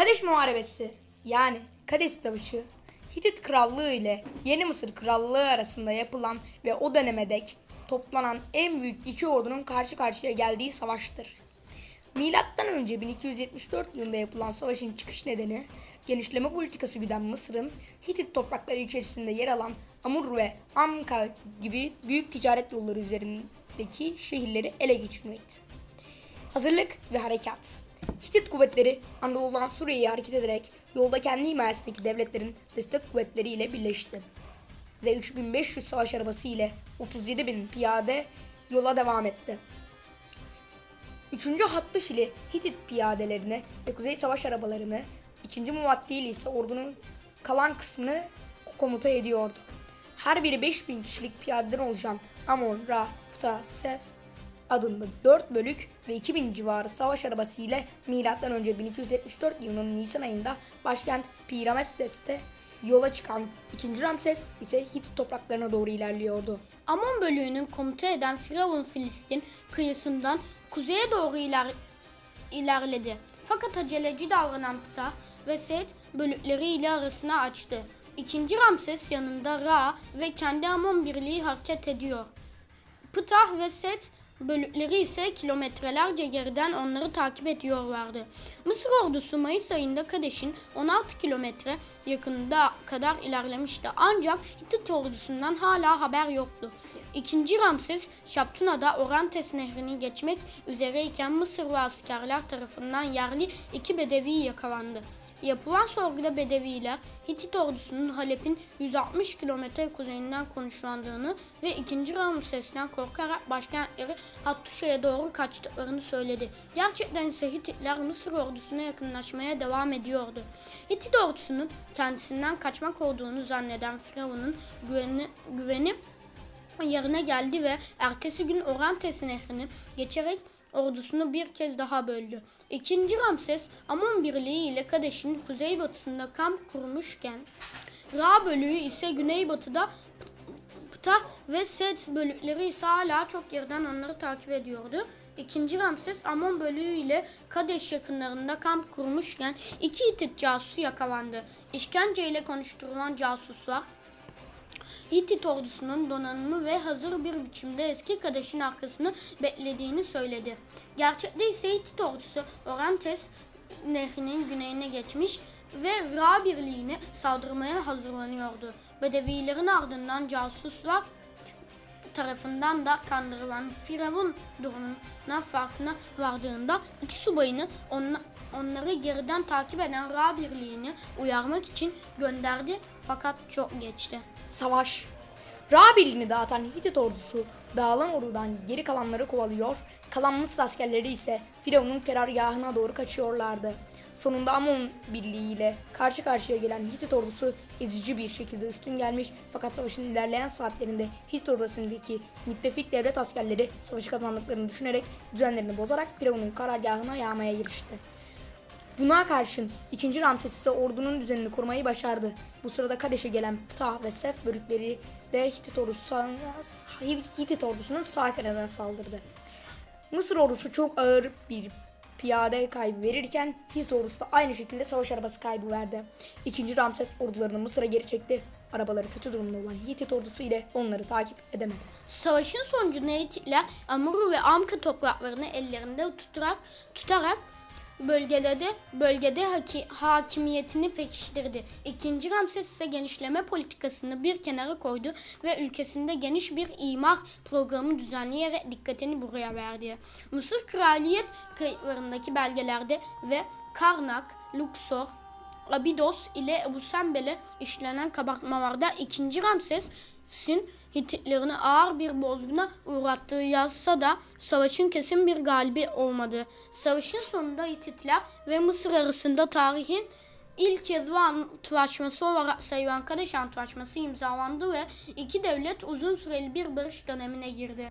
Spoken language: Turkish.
Kadeş Muharebesi yani Kadeş Savaşı Hitit Krallığı ile Yeni Mısır Krallığı arasında yapılan ve o döneme dek toplanan en büyük iki ordunun karşı karşıya geldiği savaştır. Milattan önce 1274 yılında yapılan savaşın çıkış nedeni genişleme politikası güden Mısır'ın Hitit toprakları içerisinde yer alan Amur ve Amka gibi büyük ticaret yolları üzerindeki şehirleri ele geçirmekti. Hazırlık ve harekat. Hitit kuvvetleri Anadolu'dan Suriye'ye hareket ederek yolda kendi himayesindeki devletlerin destek kuvvetleriyle birleşti. Ve 3500 savaş arabası ile 37 bin piyade yola devam etti. Üçüncü Hattış ile Hitit piyadelerini ve Kuzey Savaş arabalarını, ikinci Muaddi ile ise ordunun kalan kısmını komuta ediyordu. Her biri 5000 kişilik piyadeden oluşan Amon, Ra, Fta, Sef adında 4 bölük ve 2000 civarı savaş arabası ile M.Ö. 1274 yılının Nisan ayında başkent Piramesses'te yola çıkan 2. Ramses ise Hitit topraklarına doğru ilerliyordu. Amon bölüğünün komuta eden Firavun Filistin kıyısından kuzeye doğru iler- ilerledi. Fakat aceleci davranan Ptah ve Set bölükleriyle arasına açtı. İkinci Ramses yanında Ra ve kendi Amon birliği hareket ediyor. Ptah ve Set bölükleri ise kilometrelerce geriden onları takip ediyorlardı. Mısır ordusu Mayıs ayında Kadeş'in 16 kilometre yakınında kadar ilerlemişti. Ancak Hitit ordusundan hala haber yoktu. İkinci Ramses Şaptuna'da Orantes nehrini geçmek üzereyken Mısırlı askerler tarafından yerli iki bedevi yakalandı. Yapılan sorguda Bedeviler Hitit ordusunun Halep'in 160 kilometre kuzeyinden konuşlandığını ve 2. Ramses'ten korkarak başkentleri Hattuşa'ya doğru kaçtıklarını söyledi. Gerçekten ise Hititler Mısır ordusuna yakınlaşmaya devam ediyordu. Hitit ordusunun kendisinden kaçmak olduğunu zanneden Firavun'un güveni, güveni yerine geldi ve ertesi gün Orantes nehrini geçerek ordusunu bir kez daha böldü. İkinci Ramses Amon birliği ile Kadeş'in kuzeybatısında kamp kurmuşken Ra bölüğü ise güneybatıda Ptah ve Set bölükleri ise hala çok geriden onları takip ediyordu. İkinci Ramses Amon bölüğü ile Kadeş yakınlarında kamp kurmuşken iki Hitit casusu yakalandı. İşkenceyle konuşturulan casuslar Hitit ordusunun donanımı ve hazır bir biçimde eski Kadeş'in arkasını beklediğini söyledi. Gerçekte ise Hitit ordusu Orantes nehrinin güneyine geçmiş ve Ra birliğine saldırmaya hazırlanıyordu. Bedevilerin ardından casuslar tarafından da kandırılan Firavun durumuna farkına vardığında iki subayını onla- onları geriden takip eden Ra birliğini uyarmak için gönderdi fakat çok geçti. Savaş. Ra birliğini dağıtan Hitit ordusu dağılan ordudan geri kalanları kovalıyor, kalan Mısır askerleri ise Firavun'un ferargahına doğru kaçıyorlardı. Sonunda Amon birliği ile karşı karşıya gelen Hitit ordusu ezici bir şekilde üstün gelmiş fakat savaşın ilerleyen saatlerinde Hitit ordusundaki müttefik devlet askerleri savaşı kazandıklarını düşünerek düzenlerini bozarak Firavun'un karargahına yağmaya girişti. Buna karşın 2. Ramses ise ordunun düzenini korumayı başardı. Bu sırada Kadeş'e gelen Ptah ve Sef bölükleri de Hitit, ordusu, ordusunun sağ saldırdı. Mısır ordusu çok ağır bir piyade kaybı verirken Hitit ordusu da aynı şekilde savaş arabası kaybı verdi. 2. Ramses ordularını Mısır'a geri çekti. Arabaları kötü durumda olan Hitit ordusu ile onları takip edemedi. Savaşın sonucunda Hititler Amuru ve Amka topraklarını ellerinde tutarak tutarak bölgede de bölgede haki- hakimiyetini pekiştirdi. İkinci Ramses ise genişleme politikasını bir kenara koydu ve ülkesinde geniş bir imar programı düzenleyerek dikkatini buraya verdi. Mısır kraliyet kayıtlarındaki belgelerde ve Karnak, Luxor, Abidos ile Ebu Sembel'e işlenen kabartmalarda 2. Ramses'in Hititlerini ağır bir bozguna uğrattığı yazsa da savaşın kesin bir galibi olmadı. Savaşın sonunda Hititler ve Mısır arasında tarihin ilk yazılı antlaşması olarak sayılan Kadeş Antlaşması imzalandı ve iki devlet uzun süreli bir barış dönemine girdi.